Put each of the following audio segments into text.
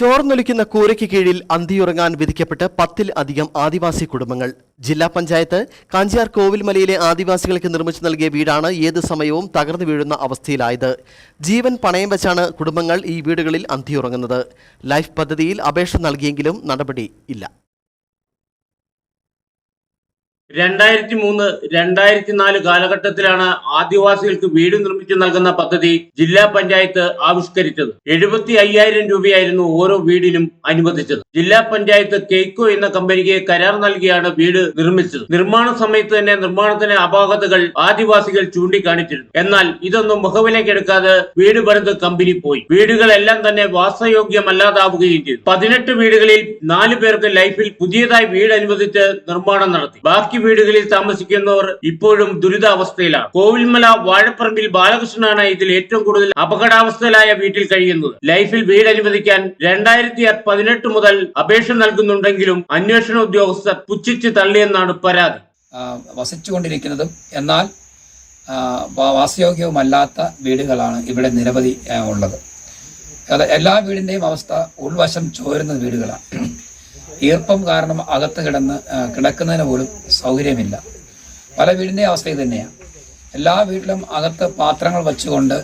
ചോർന്നൊലിക്കുന്ന കൂരയ്ക്ക് കീഴിൽ അന്തിയുറങ്ങാൻ വിധിക്കപ്പെട്ട് പത്തിൽ അധികം ആദിവാസി കുടുംബങ്ങൾ. ജില്ലാ പഞ്ചായത്ത് കാഞ്ചിയാർ കോവിൽമലയിലെ ആദിവാസികൾക്ക് നിർമ്മിച്ചു നൽകിയ വീടാണ് ഏത് സമയവും തകർന്നു വീഴുന്ന അവസ്ഥയിലായത്. ജീവൻ പണയം വെച്ചാണ് കുടുംബങ്ങൾ ഈ വീടുകളിൽ അന്തിയുറങ്ങുന്നത്. ലൈഫ് പദ്ധതിയിൽ അപേക്ഷ നൽകിയെങ്കിലും നടപടി ഇല്ല. രണ്ടായിരത്തി മൂന്ന് രണ്ടായിരത്തി നാല് കാലഘട്ടത്തിലാണ് ആദിവാസികൾക്ക് വീട് നിർമ്മിച്ചു നൽകുന്ന പദ്ധതി ജില്ലാ പഞ്ചായത്ത് ആവിഷ്കരിച്ചത്. എഴുപത്തി അയ്യായിരം രൂപയായിരുന്നു ഓരോ വീടിനും അനുവദിച്ചത്. ജില്ലാ പഞ്ചായത്ത് കെയ്ക്കോ എന്ന കമ്പനിക്ക് കരാർ നൽകിയാണ് വീട് നിർമ്മിച്ചത്. നിർമ്മാണ സമയത്ത് തന്നെ നിർമ്മാണത്തിന് അപാകതകൾ ആദിവാസികൾ ചൂണ്ടിക്കാണിച്ചിരുന്നു. എന്നാൽ ഇതൊന്നും മുഖവിലേക്കെടുക്കാതെ വീട് പണിത് കമ്പനി പോയി. വീടുകളെല്ലാം തന്നെ വാസയോഗ്യമല്ലാതാവുകയും ചെയ്തു. പതിനെട്ട് വീടുകളിൽ നാലു പേർക്ക് ലൈഫിൽ പുതിയതായി വീട് അനുവദിച്ച് നിർമ്മാണം നടത്തി. ബാക്കി വീടുകളിൽ താമസിക്കുന്നവർ ഇപ്പോഴും ദുരിതാവസ്ഥയിലാണ്. കോവിൽമല വാഴപ്പറമ്പിൽ ബാലകൃഷ്ണനാണ് ഇതിൽ ഏറ്റവും കൂടുതൽ അപകടാവസ്ഥയിലായ വീട്ടിൽ കഴിയുന്നത്. ലൈഫിൽ വീട് അനുവദിക്കാൻ രണ്ടായിരത്തി പതിനെട്ട് മുതൽ അപേക്ഷ നൽകുന്നുണ്ടെങ്കിലും അന്വേഷണ ഉദ്യോഗസ്ഥർ പുച്ഛിച്ച് തള്ളിയെന്നാണ് പരാതി. വസിച്ചുകൊണ്ടിരിക്കുന്നതും എന്നാൽ വാസയോഗ്യവുമല്ലാത്ത വീടുകളാണ് ഇവിടെ നിരവധി ഉള്ളത്. അത് എല്ലാ വീടിന്റെയും അവസ്ഥ ഉൾവശം ചോരുന്ന വീടുകളാണ്. ഈർപ്പം കാരണം അകത്ത് കിടന്ന് കിടക്കുന്നതിന് പോലും സൗകര്യമില്ല. പല വീടിന്റെയും അവസ്ഥ ഇത് തന്നെയാണ്. എല്ലാ വീട്ടിലും അകത്ത് പാത്രങ്ങൾ വച്ചുകൊണ്ട്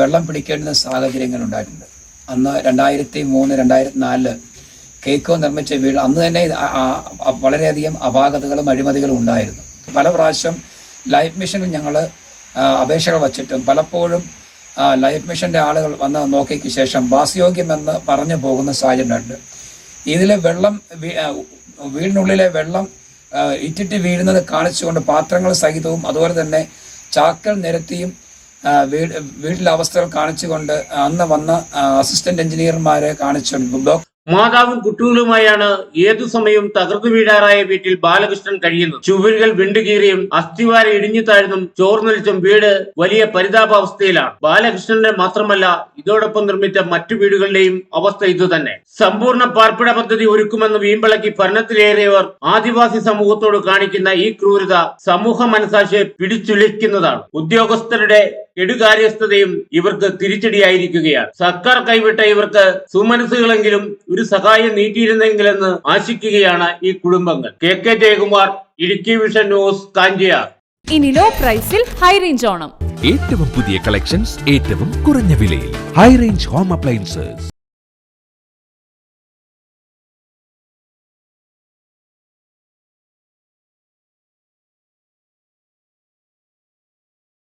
വെള്ളം പിടിക്കേണ്ടുന്ന സാഹചര്യങ്ങൾ ഉണ്ടായിട്ടുണ്ട്. അന്ന് രണ്ടായിരത്തി മൂന്ന് രണ്ടായിരത്തി നാലിൽ കേക്കോ നിർമ്മിച്ച വീട് അന്ന് തന്നെ വളരെയധികം അപാകതകളും അഴിമതികളും ഉണ്ടായിരുന്നു. പല പ്രാവശ്യം ലൈഫ് മിഷനിൽ ഞങ്ങൾ അപേക്ഷകൾ വച്ചിട്ടും പലപ്പോഴും ലൈഫ് മിഷന്റെ ആളുകൾ വന്ന് നോക്കിയ ശേഷം വാസയോഗ്യമെന്ന് പറഞ്ഞു പോകുന്ന സാഹചര്യമുണ്ട്. ഇതിലെ വെള്ളം വീടിനുള്ളിലെ വെള്ളം ഇറ്റിറ്റ് വീഴുന്നത് കാണിച്ചുകൊണ്ട് പാത്രങ്ങൾ സഹിതവും അതുപോലെ തന്നെ ചാക്കൽ നിരത്തിയും വീട് വീട്ടിലെ അവസ്ഥകൾ കാണിച്ചുകൊണ്ട് അന്ന് വന്ന അസിസ്റ്റന്റ് എഞ്ചിനീയർമാരെ കാണിച്ചുകൊണ്ട് ബ്ലോക്ക് മാതാവും കുട്ടികളുമായാണ് ഏതു സമയവും തകർന്നു വീഴാറായ വീട്ടിൽ ബാലകൃഷ്ണൻ കഴിയുന്നത്. ചുവരുകൾ വിണ്ടുകീറിയും അസ്ഥിവാര ഇടിഞ്ഞു താഴ്ന്നും ചോർന്നൊലിച്ചും വീട് വലിയ പരിതാപാവസ്ഥയിലാണ്. ബാലകൃഷ്ണന്റെ മാത്രമല്ല ഇതോടൊപ്പം നിർമ്മിച്ച മറ്റു വീടുകളുടെയും അവസ്ഥ ഇതുതന്നെ സമ്പൂർണ പാർപ്പിട പദ്ധതി ഒരുക്കുമെന്ന് വീമ്പിളക്കി ഭരണത്തിലേറിയവർ ആദിവാസി സമൂഹത്തോട് കാണിക്കുന്ന ഈ ക്രൂരത സമൂഹ മനസാക്ഷിയെ പിടിച്ചുലയ്ക്കുന്നതാണ്. ഉദ്യോഗസ്ഥരുടെ കെടുകാര്യസ്ഥതയും ഇവർക്ക് തിരിച്ചടിയായിരിക്കുകയാണ്. സർക്കാർ കൈവിട്ട ഇവർക്ക് സുമനസ്സുകളെങ്കിലും ഒരു സഹായം നീട്ടിയിരുന്നെങ്കിലെന്ന് ആശിക്കുകയാണ് ഈ കുടുംബങ്ങൾ. K K Jayakumar Idukki vision news Kanchiyar. ഇനി ലോ പ്രൈസിൽ ഹൈ റേഞ്ച് ഓണം. ഏറ്റവും പുതിയ കളക്ഷൻസ് ഏറ്റവും കുറഞ്ഞ വിലയിൽ. High range home appliances